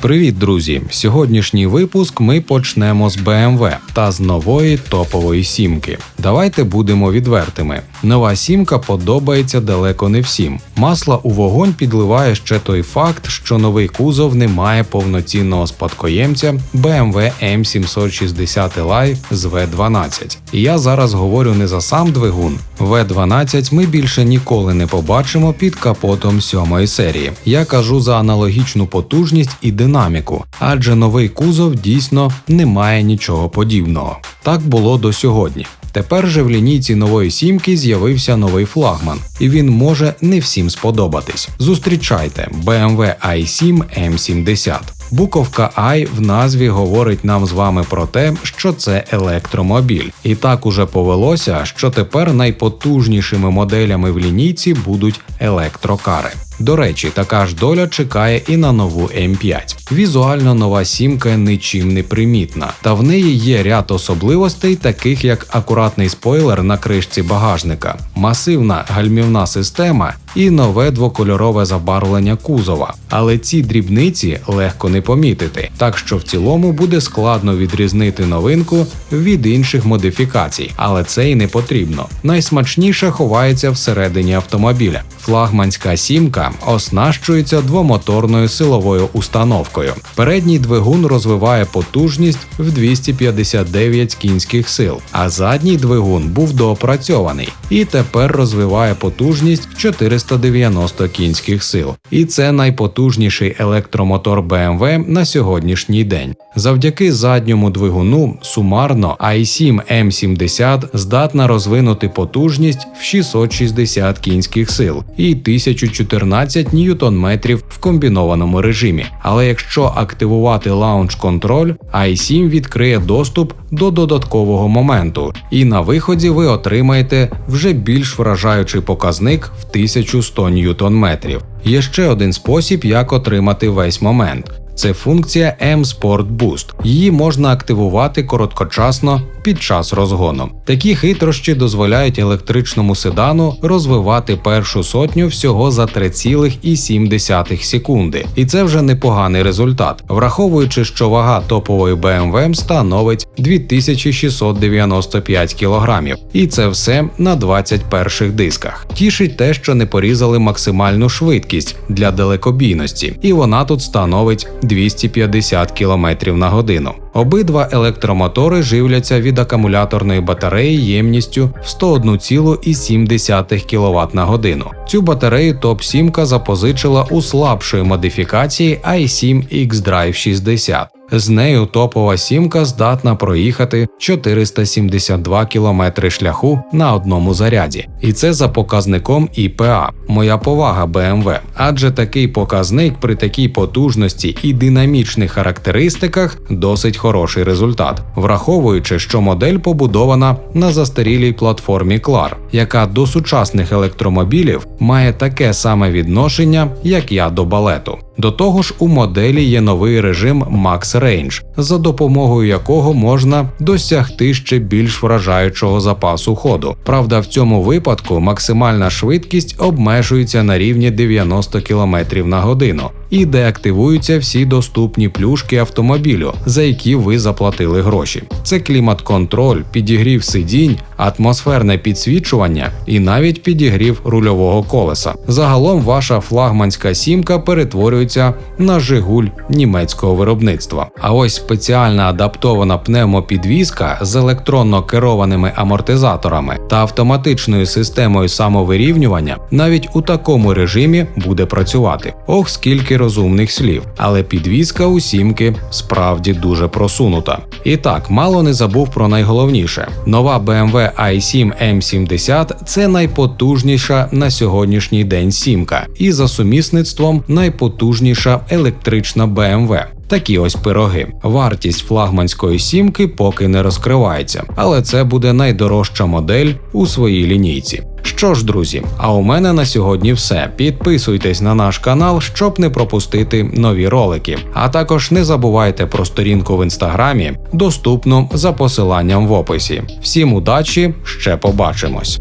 Привіт, друзі! Сьогоднішній випуск ми почнемо з BMW та з нової топової сімки. Давайте будемо відвертими. Нова сімка подобається далеко не всім. Масла у вогонь підливає ще той факт, що новий кузов не має повноцінного спадкоємця BMW M760 Li з V12. І я зараз говорю не за сам двигун. V12 ми більше ніколи не побачимо під капотом сьомої серії. Я кажу за аналогічну потужність і динаміку, адже новий кузов дійсно не має нічого подібного. Так було до сьогодні. Тепер же в лінійці нової сімки з'явився новий флагман, і він може не всім сподобатись. Зустрічайте BMW i7 M70. Буковка I в назві говорить нам з вами про те, що це електромобіль. І так уже повелося, що тепер найпотужнішими моделями в лінійці будуть електрокари. До речі, така ж доля чекає і на нову М5. Візуально нова сімка нічим не примітна, та в неї є ряд особливостей, таких як акуратний спойлер на кришці багажника, масивна гальмівна система і нове двокольорове забарвлення кузова. Але ці дрібниці легко не помітити, так що в цілому буде складно відрізнити новинку від інших модифікацій, але це й не потрібно. Найсмачніше ховається всередині автомобіля. Флагманська сімка оснащується двомоторною силовою установкою. Передній двигун розвиває потужність в 259 кінських сил, а задній двигун був доопрацьований і тепер розвиває потужність в 490 кінських сил. І це найпотужніший електромотор BMW на сьогоднішній день. Завдяки задньому двигуну сумарно i7 M70 здатна розвинути потужність в 660 кінських сил і 1014 ньютон-метрів в комбінованому режимі. Але якщо активувати лаунч-контроль, i7 відкриє доступ до додаткового моменту, і на виході ви отримаєте вже більш вражаючий показник в 1100 ньютон-метрів. Є ще один спосіб, як отримати весь момент. Це функція M-Sport Boost. Її можна активувати короткочасно під час розгону. Такі хитрощі дозволяють електричному седану розвивати першу сотню всього за 3,7 секунди. І це вже непоганий результат, враховуючи, що вага топової BMW становить 2695 кг. І це все на 21 дисках. Тішить те, що не порізали максимальну швидкість для далекобійності, і вона тут становить 250 км на годину. Обидва електромотори живляться від акумуляторної батареї ємністю в 101,7 кВт на годину. Цю батарею топ 7 запозичила у слабшої модифікації i7 X-Drive 60. З нею топова сімка здатна проїхати 472 км шляху на одному заряді, і це за показником ІПА. Моя повага BMW, адже такий показник при такій потужності і динамічних характеристиках досить хороший результат, враховуючи, що модель побудована на застарілій платформі CLAR, яка до сучасних електромобілів має таке саме відношення, як я до балету. До того ж, у моделі є новий режим Max Range, за допомогою якого можна досягти ще більш вражаючого запасу ходу. Правда, в цьому випадку максимальна швидкість обмежується на рівні 90 км на годину. І деактивуються всі доступні плюшки автомобілю, за які ви заплатили гроші. Це клімат-контроль, підігрів сидінь, атмосферне підсвічування і навіть підігрів рульового колеса. Загалом ваша флагманська сімка перетворюється на Жигуль німецького виробництва. А ось спеціальна адаптована пневмопідвізка з електронно керованими амортизаторами та автоматичною системою самовирівнювання навіть у такому режимі буде працювати. Ох, скільки розумних слів, але підвізка у сімки справді дуже просунута. І так, мало не забув про найголовніше: нова BMW i7 M70 це найпотужніша на сьогоднішній день сімка, і за сумісництвом найпотужніша електрична BMW. Такі ось пироги. Вартість флагманської сімки поки не розкривається, але це буде найдорожча модель у своїй лінійці. Що ж, друзі, а у мене на сьогодні все. Підписуйтесь на наш канал, щоб не пропустити нові ролики. А також не забувайте про сторінку в інстаграмі, доступну за посиланням в описі. Всім удачі, ще побачимось!